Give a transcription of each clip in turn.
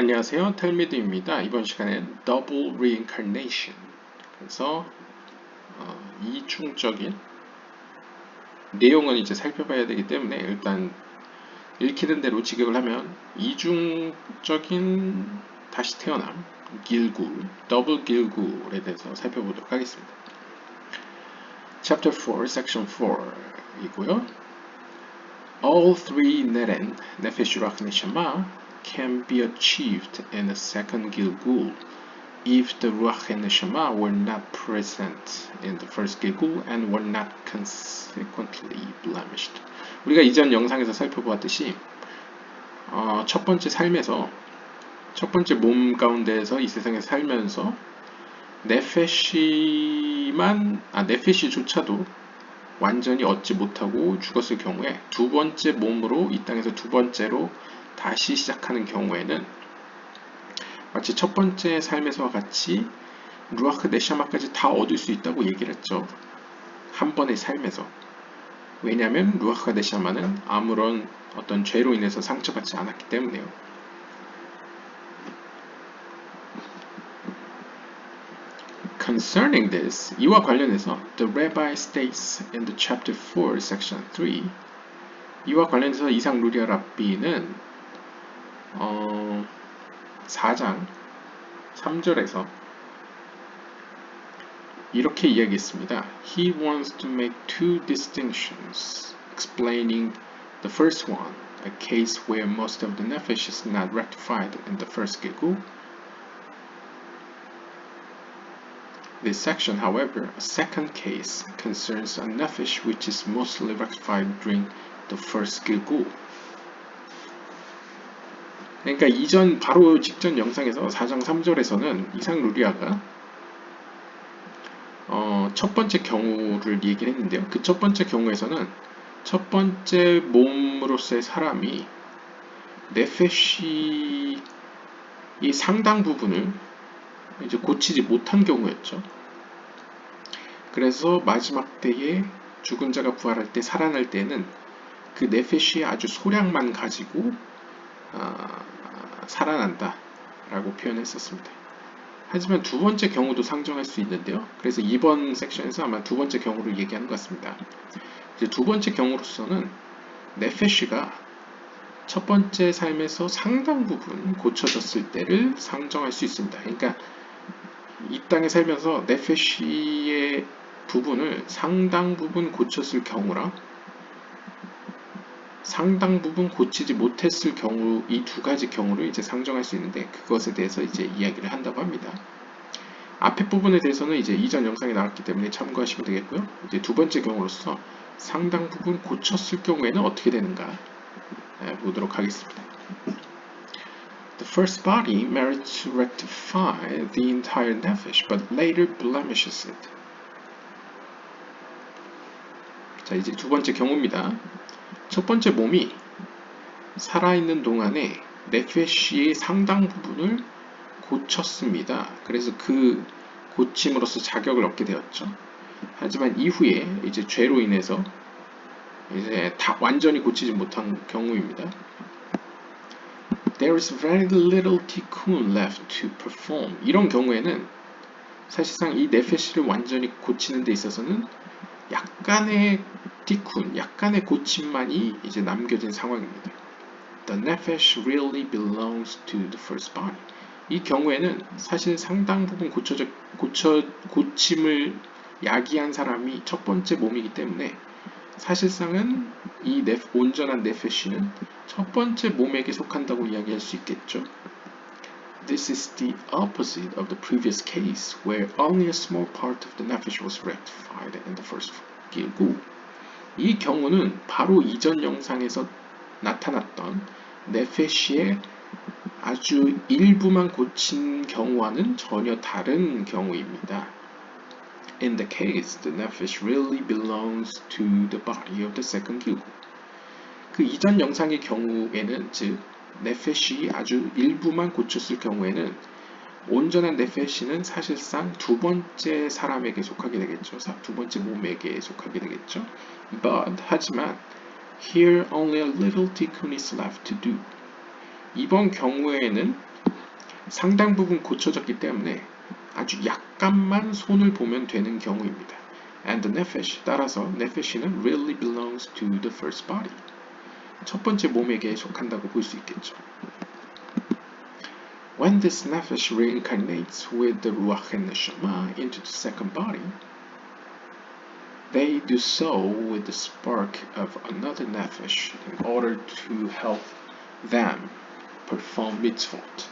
안녕하세요. 텔미드입니다. 이번 시간엔 Double Reincarnation 그래서 어, 이중적인 내용은 이제 살펴봐야 되기 때문에 일단 읽히는 대로 직역을 하면 이중적인 다시 태어남 길굴, 더블 길굴에 대해서 살펴보도록 하겠습니다. Chapter 4, Section 4이고요. All three neren, nefesh, ruach, neshama can be achieved in a second Gilgul if the Ruach and Neshama were not present in the first Gilgul and were not consequently blemished. 우리가 이전 영상에서 살펴보았듯이 어, 첫 번째 삶에서 첫 번째 몸 가운데에서 이 세상에 살면서 네페시만 아 네페시조차도 완전히 얻지 못하고 죽었을 경우에 두 번째 몸으로 이 땅에서 두 번째로 다시 시작하는 경우에는 마치 첫 번째 삶에서와 같이 루아크 네샤마까지 다 얻을 수 있다고 얘기를 했죠. 한 번의 삶에서. 왜냐하면 루아크 네샤마는 아무런 어떤 죄로 인해서 상처받지 않았기 때문에요. Concerning this, 이와 관련해서 the rabbi states in the chapter 4, section 3 이와 관련해서 이상 루리아 랍비는 어, 4장 3절에서 이렇게 이야기했습니다. He wants to make two distinctions, explaining the first one, a case where most of the nefesh is not rectified in the first gilgul. This section, however, a second case, concerns a nefesh which is mostly rectified during the first gilgul. 그러니까 이전 바로 직전 영상에서 4장 3절에서는 이상 루리아가 어, 첫 번째 경우를 얘기를 했는데요. 그 첫 번째 경우에서는 첫 번째 몸으로서의 사람이 네페시 이 상당 부분을 이제 고치지 못한 경우였죠. 그래서 마지막 때에 죽은 자가 부활할 때 살아날 때는 그 네페시의 아주 소량만 가지고 어, 살아난다 라고 표현했었습니다. 하지만 두 번째 경우도 상정할 수 있는데요. 그래서 이번 섹션에서 아마 두 번째 경우를 얘기하는 것 같습니다. 이제 두 번째 경우로서는 네페쉬가 첫 번째 삶에서 상당 부분 고쳐졌을 때를 상정할 수 있습니다. 그러니까 이 땅에 살면서 네페쉬의 부분을 상당 부분 고쳤을 경우랑 상당 부분 고치지 못했을 경우 이 두 가지 경우를 이제 상정할 수 있는데 그것에 대해서 이제 이야기를 한다고 합니다. 앞에 부분에 대해서는 이제 이전 영상에 나왔기 때문에 참고하시면 되겠고요. 이제 두 번째 경우로서 상당 부분 고쳤을 경우에는 어떻게 되는가 네, 보도록 하겠습니다. The first body merits to rectify the entire nefesh, but later blemishes it. 자, 이제 두 번째 경우입니다. 첫 번째 몸이 살아있는 동안에 네페시의 상당 부분을 고쳤습니다. 그래서 그 고침으로써 자격을 얻게 되었죠. 하지만 이후에 이제 죄로 인해서 이제 다 완전히 고치지 못한 경우입니다. There is very little tikkun left to perform. 이런 경우에는 사실상 이 네페시를 완전히 고치는 데 있어서는 약간의 티쿤, 약간의 고침만이 이제 남겨진 상황입니다. The nefesh really belongs to the first body. 이 경우에는 사실 상당 부분 고쳐져, 고쳐, 고침을 야기한 사람이 첫 번째 몸이기 때문에 사실상은 이 네, 온전한 네페시는 첫 번째 몸에게 속한다고 이야기할 수 있겠죠. This is the opposite of the previous case where only a small part of the nefesh was rectified in the first gilgul. 이 경우는 바로 이전 영상에서 나타났던 네페시의 아주 일부만 고친 경우와는 전혀 다른 경우입니다. In the case, the nephesh really belongs to the body of the second gilgul. 그 이전 영상의 경우에는 즉 네페시 아주 일부만 고쳤을 경우에는 온전한 네페시는 사실상 두 번째 사람에게 속하게 되겠죠. 두 번째 몸에게 속하게 되겠죠. But 하지만 here only a little tikkun is left to do. 이번 경우에는 상당 부분 고쳐졌기 때문에 아주 약간만 손을 보면 되는 경우입니다. And the nephesh 따라서 nephe시는 really belongs to the first body. 첫 번째 몸에게 속한다고 볼 수 있겠죠. When this nephesh reincarnates with the ruach and neshama into the second body, they do so with the spark of another nephesh in order to help them perform mitzvot.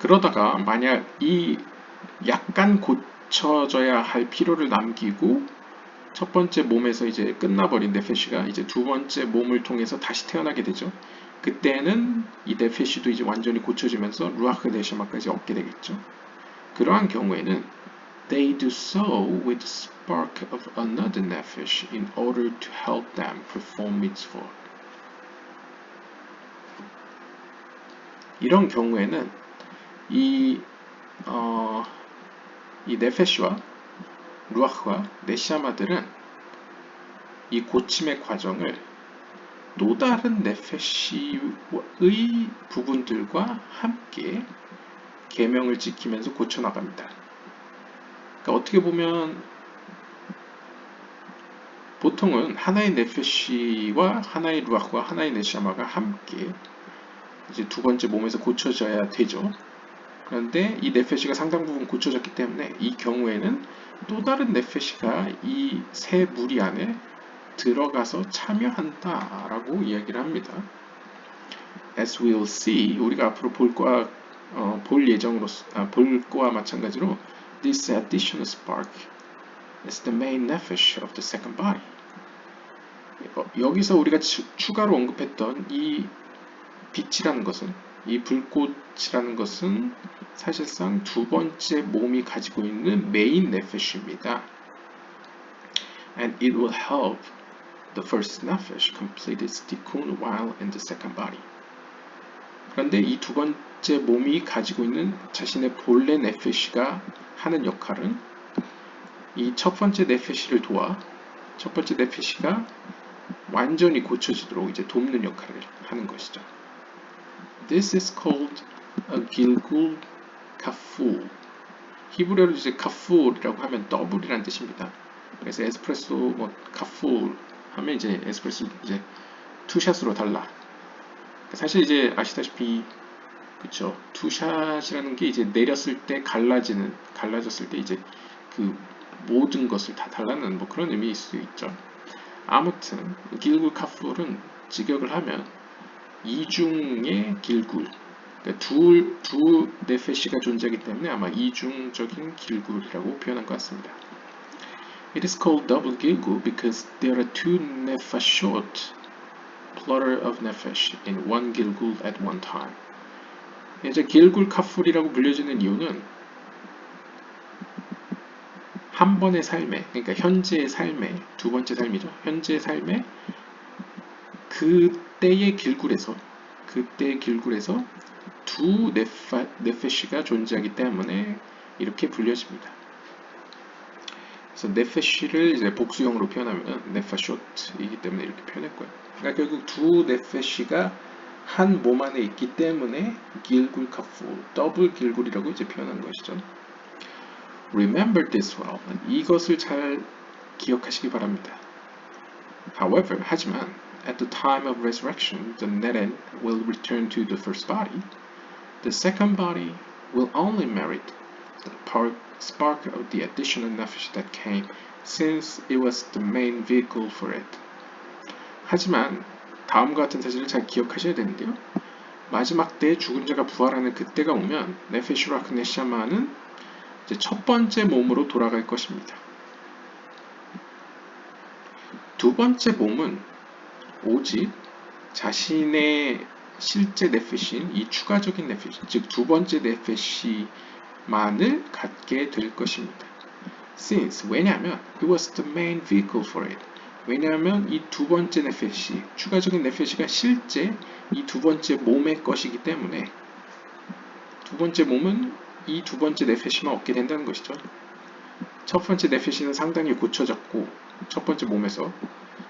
그러다가 만약 이 약간 고쳐져야 할 필요를 남기고 첫 번째 몸에서 이제 끝나버린 네페시가 이제 두 번째 몸을 통해서 다시 태어나게 되죠. 그때는 이 네페시도 이제 완전히 고쳐지면서 루아흐 네샤마까지 얻게 되겠죠. 그러한 경우에는 they do so with the spark of another nephesh in order to help them perform mitzvot. 이런 경우에는 이, 어, 이 네페시와 루아흐와 네시아마들은 이 고침의 과정을 또 다른 네페시의 부분들과 함께 계명을 지키면서 고쳐나갑니다. 그러니까 어떻게 보면 보통은 하나의 네페시와 하나의 루아흐와 하나의 네시아마가 함께 이제 두 번째 몸에서 고쳐져야 되죠. 그런데 이 네페시가 상당 부분 고쳐졌기 때문에 이 경우에는 또 다른 네페시가 이세 무리 안에 들어가서 참여한다라고 이야기를 합니다. As we'll see, 우리가 앞으로 볼 거와 어, 볼 예정으로 아, 볼 거와 마찬가지로 this additional spark is the main nephesh of the second body. 어, 여기서 우리가 추, 추가로 언급했던 이 빛이라는 것은 이 불꽃이라는 것은 사실상 두 번째 몸이 가지고 있는 메인 네페시입니다. And it will help the first nephesh complete its tikkun while in the second body. 그런데 이 두 번째 몸이 가지고 있는 자신의 본래 네페시가 하는 역할은 이 첫 번째 네페시를 도와 첫 번째 네페시가 완전히 고쳐지도록 이제 돕는 역할을 하는 것이죠. This is called a gilgul kaful. 히브리어로 이제 카풀이라고 하면 더블이라는 뜻입니다. 그래서 에스프레소 뭐 카풀 하면 이제 에스프레소 이제 투샷으로 달라. 사실 이제 아시다시피 그쵸 투샷이라는 게 이제 내렸을 때 갈라지는 갈라졌을 때 이제 그 모든 것을 다 달라는 뭐 그런 의미일 수 있죠. 아무튼 길굴 카풀은 직역을 하면 이중의 길굴 그러니까 둘, 두 네페시가 존재하기 때문에 아마 이중적인 길굴이라고 표현한 것 같습니다. It is called double gilgul because there are two nefashot, plural of nefesh, in one gilgul at one time. 이제 길굴 카풀이라고 불려지는 이유는 한 번의 삶에, 그러니까 현재의 삶에, 두 번째 삶이죠. 현재의 삶에 그 때의 길굴에서, 그때의 길굴에서 두 네파, 네페시가 존재하기 때문에 이렇게 불려집니다. 그래서 네페시를 이제 복수형으로 표현하면 네파쇼트이기 때문에 이렇게 표현했고요. 그러니까 결국 두 네페시가 한 몸 안에 있기 때문에 길굴 카프, 더블 길굴이라고 이제 표현한 것이죠. Remember this well. 이것을 잘 기억하시기 바랍니다. However, 하지만 at the time of resurrection, the Neren will return to the first body. The second body will only merit the spark of the additional nefesh that came, since it was the main vehicle for it. 하지만 다음과 같은 사실을 잘 기억하셔야 되는데요. 마지막 때 죽은 자가 부활하는 그때가 오면 네페슈라 크네샤마는 이제 첫 번째 몸으로 돌아갈 것입니다. 두 번째 몸은 오직 자신의 실제 네페시인 이 추가적인 네페시, 즉 두 번째 네페시만을 갖게 될 것입니다. Since 왜냐하면 it was the main vehicle for it. 왜냐하면 이 두 번째 네페시, 추가적인 네페시가 실제 이 두 번째 몸의 것이기 때문에 두 번째 몸은 이 두 번째 네페시만 얻게 된다는 것이죠. 첫 번째 네페시는 상당히 고쳐졌고 첫 번째 몸에서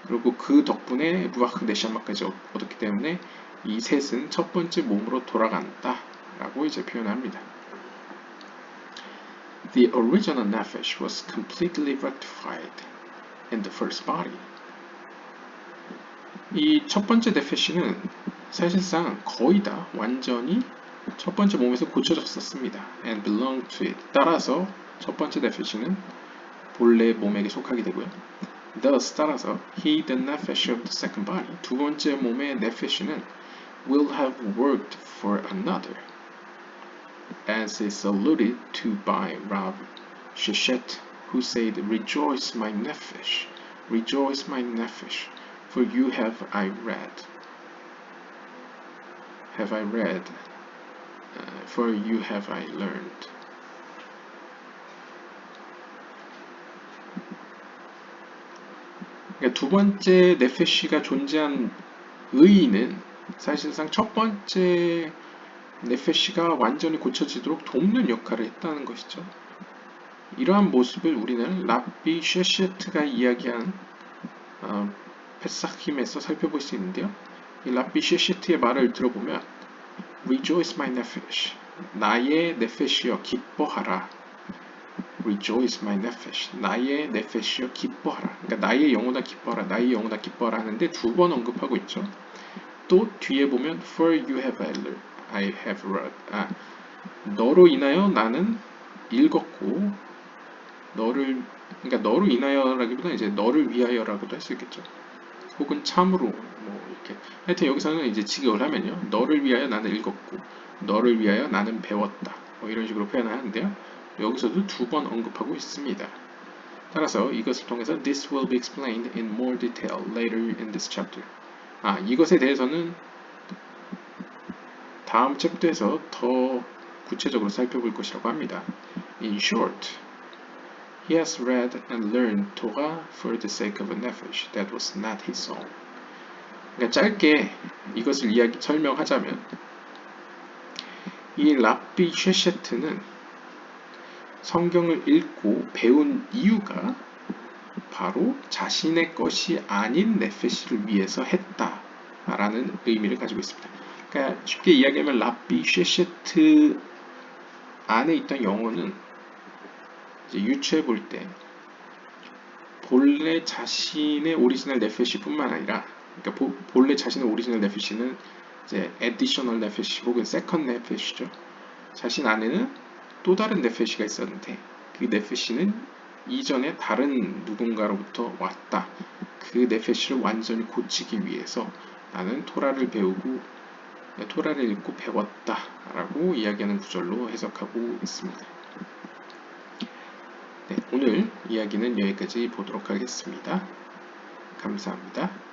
그리고 그 덕분에 네샤마까지 얻- 얻었기 때문에 이 셋은 첫 번째 몸으로 돌아간다 라고 이제 표현합니다. The original nefesh was completely rectified in the first body. 이 첫 번째 네페시는 사실상 거의 다 완전히 첫 번째 몸에서 고쳐졌었습니다. and belonged to it. 따라서 첫 번째 네페시는 본래 몸에게 속하게 되고요. Thus 따라서 he the nefesh of the second body 두 번째 몸의 네페시는 will have worked for another as is alluded to by Rab Sheshet who said rejoice my nefesh rejoice my nefesh for you have I read have I read uh, for you have I learned 그러니까 두 번째 네페시가 존재한 의의는 사실상 첫 번째 네페시가 완전히 고쳐지도록 돕는 역할을 했다는 것이죠. 이러한 모습을 우리는 랍비 쉐셰트가 이야기한 어, 페사힘에서 살펴볼 수 있는데요. 이 랍비 쉐셰트의 말을 들어보면 Rejoice my nephesh 나의 네페시여 기뻐하라 Rejoice my nephesh 나의 네페시여 기뻐하라 그러니까 나의 영혼아 기뻐하라 나의 영혼아 기뻐하라 하는데 두 번 언급하고 있죠. 또 뒤에 보면 For you have I have read. 아, 너로 인하여 나는 읽었고, 너를, 그러니까 너로 인하여라기보다 이제 너를 위하여라고도 할 수 있겠죠. 혹은 참으로, 뭐, 이렇게. 하여튼 여기서는 이제 직역을 하면요. 너를 위하여 나는 읽었고, 너를 위하여 나는 배웠다. 뭐 이런 식으로 표현을 하는데요. 여기서도 두 번 언급하고 있습니다. 따라서 이것을 통해서 this will be explained in more detail later in this chapter. 아, 이것에 대해서는 다음 챕터에서 더 구체적으로 살펴볼 것이라고 합니다. In short, he has read and learned Torah for the sake of a nefesh that was not his own. 그러니까 짧게 이것을 이야기 설명하자면 이 랍비 쉐셰트는 성경을 읽고 배운 이유가 바로 자신의 것이 아닌 네페시를 위해서 했다라는 의미를 가지고 있습니다. 그러니까 쉽게 이야기하면 랍비 쉐셰트 안에 있던 이제 유추해 볼 때 본래 자신의 오리지널 네페시뿐만 아니라 그러니까 보- 본래 자신의 오리지널 네페시는 이제 additional 네페시 혹은 second 네페시죠. 자신 안에는 또 다른 네페시가 있었는데 그 네페시는 이전에 다른 누군가로부터 왔다. 그 네페시를 완전히 고치기 위해서 나는 토라를 배우고 네, 토라를 읽고 배웠다 라고 이야기하는 구절로 해석하고 있습니다. 네, 오늘 이야기는 여기까지 보도록 하겠습니다. 감사합니다.